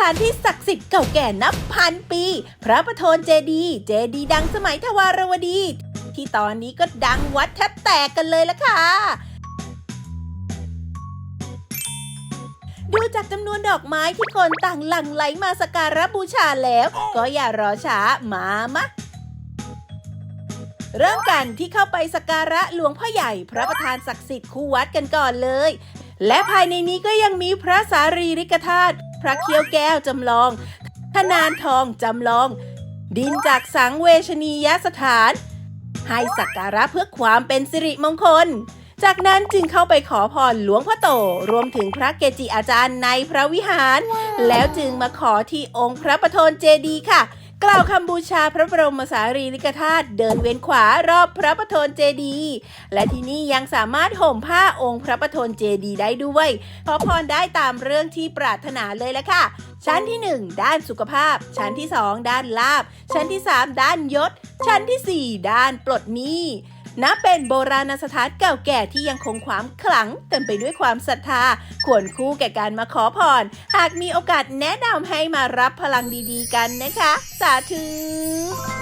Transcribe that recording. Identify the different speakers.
Speaker 1: ถานที่ศักดิ์สิทธิ์เก่าแก่นับพันปี พระประโทนเจดีย์เจดีย์ดังสมัยทวารวดี ที่ตอนนี้ก็ดังวัดแทบแตกกันเลยละค่ะดูจากจำนวนดอกไม้ที่คนต่างหลั่งไหลมาสักการะบูชาแล้ว ก็อย่ารอช้ามามะเริ่มกันที่เข้าไปสักการะหลวงพ่อใหญ่ พระประธานศักดิ์สิทธิ์คู่วัดกันก่อนเลย และภายในนี้ก็ยังมีพระสารีริกธาตุ พระเคี้ยวแก้วจำลอง ขนานทองจำลอง ดินจากสังเวชนียสถาน ให้สักการะเพื่อความเป็นสิริมงคล จากนั้นจึงเข้าไปขอพรหลวงพ่อโต รวมถึงพระเกจิอาจารย์ในพระวิหาร แล้วจึงมาขอที่องค์พระประทนเจดีย์ค่ะ กล่าวคำบูชาพระบรมสารีริกธาตุเดินเวียนขวารอบพระประโทนเจดีย์และที่นี่ยังสามารถห่มผ้าองค์พระประโทนเจดีย์ได้ด้วยขอพรได้ตามเรื่องที่ปรารถนาเลยละค่ะ ชั้นที่ 1 ด้านสุขภาพ ชั้นที่ 2 ด้านลาบ ชั้นที่ 3 ด้านยศ ชั้นทีสี่4 ด้านปลดหนี้ นับเป็นโบราณสถานเก่าแก่ที่ยังคงความขลังเต็มไปด้วยความศรัทธาควรคู่แก่การมาขอพร หากมีโอกาสแนะนำให้มารับพลังดีๆกันนะคะ สาธุ